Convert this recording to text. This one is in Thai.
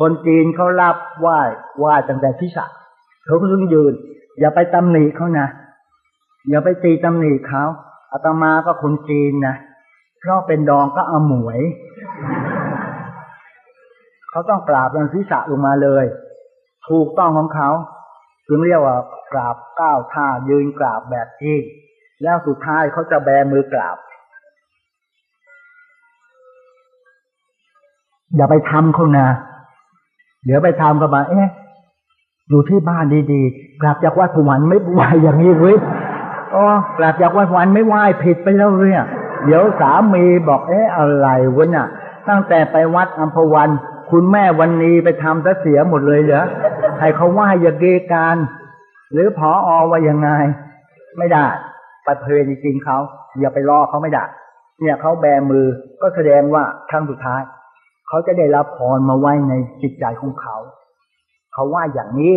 คนจีนเขารับไหว้ไหว้ตั้งแต่ที่ศักเขาก็ต้องยืน อย่าไปตำหนิเขานะ อย่าไปตีตำหนิเขาอาตมาก็คนจีนนะเพราะเป็นดองก็เอาหมวย เขาต้องกราบยันศีรษะลงมาเลย ถูกต้องของเขาถึงเรียกว่ากราบก้าวท่ายืนกราบแบบที่แล้วสุดท้ายเขาจะแบมือกราบ อย่าไปทำเขานะ เดี๋ยวไปทำกันมา เอ๊ะอยู่ที่บ้านดีๆ กลับจากวัดสวรรค์ไม่ไหวอย่างนี้เว้ยอ๋อกลับจากวัดสวรรค์ไม่ไหวผิดไปแล้วเนี่ยเดี๋ยวสามีบอก เอ๊ะอะไรวะเนี่ยตั้งแต่ไปวัดอัมพวัน คุณแม่วันนี้ไปทำซะเสียหมดเลยเหรอให้เขาไหว้อย่าเกการ หรือพออว่ายังไง ไม่ได้ประเพณีจริงเขาอย่าไปล่อเขาไม่ได้ เนี่ยเขาแบมือก็แสดงว่าครั้งสุดท้าย เขาจะได้รับพรมาไว้ในจิตใจของเขา เขาว่าอย่างนี้